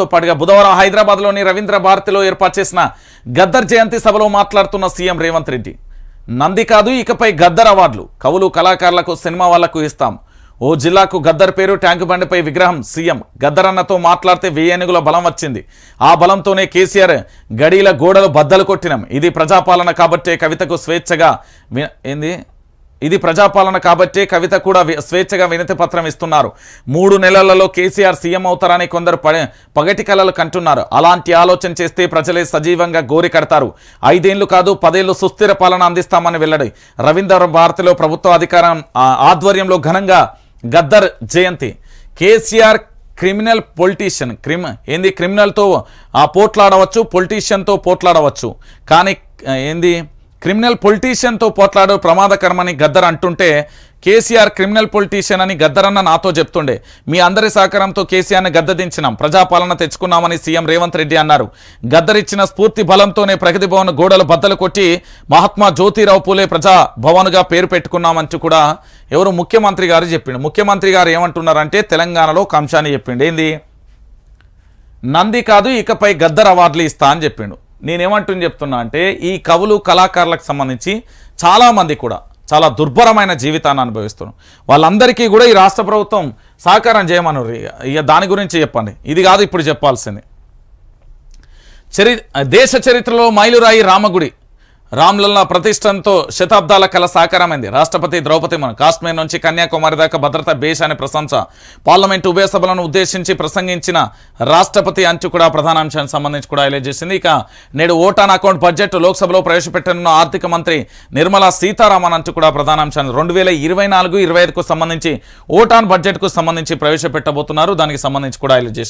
తో పాటుగా బుధవారం హైదరాబాద్లోని రవీంద్ర భారతిలో ఏర్పాటు చేసిన గద్దర్ జయంతి సభలో మాట్లాడుతున్న సీఎం రేవంత్ రెడ్డి నంది కాదు ఇకపై గద్దర్ అవార్డులు. కవులు కళాకారులకు సినిమా వాళ్ళకు ఇస్తాం. ఓ జిల్లాకు గద్దర్ పేరు ట్యాంకు బండిపై విగ్రహం సీఎం. గద్దరన్నతో మాట్లాడితే వేయనుగుల బలం వచ్చింది. ఆ బలంతోనే కేసీఆర్ గడీల గోడలు బద్దలు కొట్టినాం. ఇది ప్రజాపాలన కాబట్టే కవితకు స్వేచ్ఛగా ఏంది? ఇది ప్రజాపాలన కాబట్టే కవిత కూడా స్వేచ్ఛగా వినతి పత్రం ఇస్తున్నారు. మూడు నెలలలో కేసీఆర్ సీఎం అవుతారని కొందరు పగటి కలలు కంటున్నారు. అలాంటి ఆలోచన చేస్తే ప్రజలే సజీవంగా గోరి కడతారు. ఐదేళ్ళు కాదు పదేళ్ళు సుస్థిర పాలన అందిస్తామని వెల్లడి. రవీంద్ర భారతిలో ప్రభుత్వ అధికారం ఆధ్వర్యంలో ఘనంగా గద్దర్ జయంతి. కేసీఆర్ క్రిమినల్ పొలిటీషియన్ క్రిమ్ ఏంది క్రిమినల్తో ఆ పోట్లాడవచ్చు పొలిటీషియన్తో పోట్లాడవచ్చు. కానీ ఏంది? క్రిమినల్ పొలిటీషియన్తో పోట్లాడు ప్రమాదకరమని గద్దర్ అంటుంటే కేసీఆర్ క్రిమినల్ పొలిటీషియన్ అని గద్దరన్న నాతో చెప్తుండే. మీ అందరి సహకారంతో కేసీఆర్ని గద్దదించినాం. ప్రజాపాలన తెచ్చుకున్నామని సీఎం రేవంత్ రెడ్డి అన్నారు. గద్దరిచ్చిన స్ఫూర్తి బలంతోనే ప్రగతి భవన్ గోడలు బద్దలు కొట్టి మహాత్మా జ్యోతిరావు పూలే ప్రజా భవన్గా పేరు పెట్టుకున్నామంటూ కూడా ఎవరు ముఖ్యమంత్రి గారు చెప్పిండు. ముఖ్యమంత్రి గారు ఏమంటున్నారంటే తెలంగాణలో ఒక అంశాన్ని చెప్పిండు. ఏంది? నంది కాదు ఇకపై గద్దర్ అవార్డులు ఇస్తా అని చెప్పిండు. నేనేమంటుంది చెప్తున్నా అంటే ఈ కవులు కళాకారులకు సంబంధించి చాలామంది కూడా చాలా దుర్భరమైన జీవితాన్ని అనుభవిస్తున్నాం వాళ్ళందరికీ కూడా ఈ రాష్ట్ర ప్రభుత్వం సహకారం చేయమను ఇక దాని గురించి చెప్పండి. ఇది కాదు ఇప్పుడు చెప్పాల్సింది. చరి దేశ చరిత్రలో మైలురాయి రామగుడి రామ్లల్లా ప్రతిష్టంతో శతాబ్దాల కల సాకారమైంది. రాష్ట్రపతి ద్రౌపది మన కాశ్మీర్ నుంచి కన్యాకుమారి దాకా భద్రత బేష్ అనే ప్రశంస. పార్లమెంటు ఉభయ సభలను ఉద్దేశించి ప్రసంగించిన రాష్ట్రపతి అంచు కూడా ప్రధానాంశానికి సంబంధించి కూడా హైలైట్ చేసింది. ఇక నేడు ఓటాన్ అకౌంట్ బడ్జెట్ లోక్సభలో ప్రవేశపెట్టనున్న ఆర్థిక మంత్రి నిర్మలా సీతారామన్ అంచు కూడా ప్రధానాంశాన్ని రెండు వేల ఇరవై నాలుగు ఇరవై ఐదుకు సంబంధించి ఓటాన్ బడ్జెట్కు సంబంధించి ప్రవేశపెట్టబోతున్నారు. దానికి సంబంధించి కూడా హైలైట్